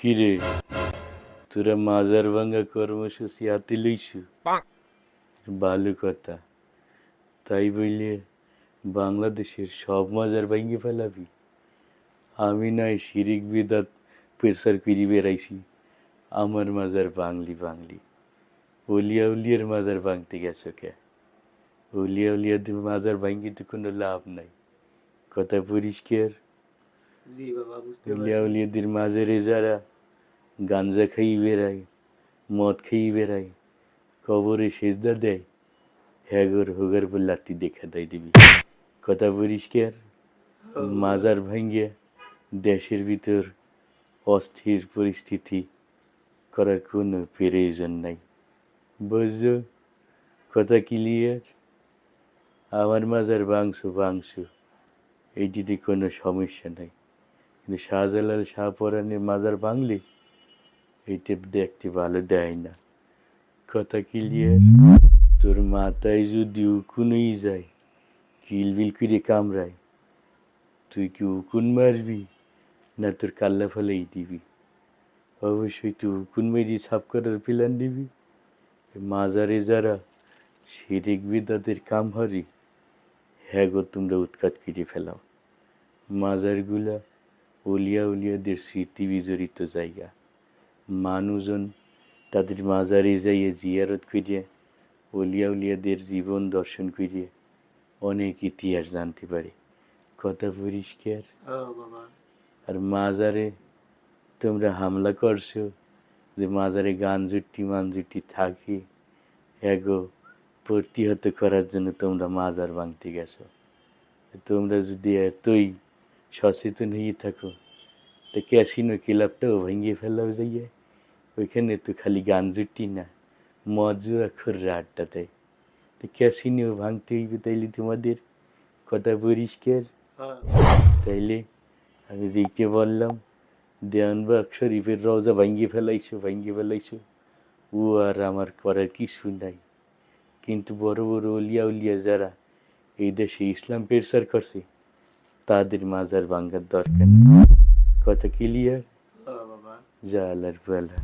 কিরে? তোরা মাজার ভাঙ্গা কর্মসূচি হাতে লইছু? ভালো কথা। তাই বললে বাংলাদেশের সব মাজার ভাঙ্গে ফেলাবি। আমি নয় শিরিক বিদাত প্রেসার করি বেড়াইছি। আমার মাজার বাংলি বাংলি অলিয়া উলিয়ার মাজার ভাঙতে গেছো কে? অলিয়া উলিয়াদের মাজার ভাঙ্গি তো কোনো লাভ নাই। কথা পরিষ্কার? পারছি। উলিয়াদের মাজারে যারা গাঞ্জা খাই বেড়ায়, মদ খাই বেড়ায়। কবরে সেজদা দেয় হ্যাগর হোগর লাত্তি দেখা দেয় দিবি। কথা পরিষ্কার মাজার ভাঙ্গিয়া দেশের ভিতর অস্থির পরিস্থিতি করার কোনো প্রয়োজন নাই। বুঝছ? কথা ক্লিয়ার আমার মাজার বাংশ বাংশ এইটিতে কোনো সমস্যা নাই। কিন্তু শাহজালাল শাহ শাহপরানের মাজার ভাঙলে এইটা দেখতে ভালো দেয় না। কথা ক্লিয়ার তোর মাথায় যদি উকুনই যায় কিলবিল করে কামড়ায়। তুই কি উকুন মারবি, না তোর কাল্লা ফেলেই দিবি? অবশ্যই তুই উকুন মেরি সাফ করার প্ল্যান দিবি মাজারে যারা শিরিক বিদাতের কাম হরি হ্যাঁ গো, তোমরা উৎখাত করে ফেলাও। মাজারগুলা উলিয়া উলিয়াদের স্মৃতি বিজড়িত জায়গা। মানুষজন তাদের মাজারে যাইয়ে জিয়ারত করিয়ে উলিয়া উলিয়াদের জীবন দর্শন করিয়ে অনেক ইতিহাস জানতে পারে। কথা পরিষ্কার আর? মাজারে তোমরা হামলা করছ যে মাজারে গান জুটি মান জুটি থাকি এগো প্রতিহত করার জন্য তোমরা মাজার ভাঙতে গেছো। তোমরা যদি এতই সচেতন হয়ে থাকো তো ক্যাসিনো ক্লাবটাও ভেঙে ফেলাও যাইয়ে। ওইখানে তো খালি গান জুটি না মজু এখন আড্ডা দেয় তো ক্যাসিনো ভাঙতে হইবে তাইলে তোমাদের কথা পরিষ্কার তাইলে আমি যেইকে বললাম দেওয়ানবাগ শরীফের রওজা ভাঙ্গি ফেলাইছো ভাঙ্গি ফেলাইছো ও আর আমার করার কিছু নাই কিন্তু বড় বড় উলিয়া উলিয়া যারা এই দেশে ইসলাম প্রচার করছে তাদের মাজার ভাঙ্গার দরকার নেই কথা ক্লিয়ার যা বেলা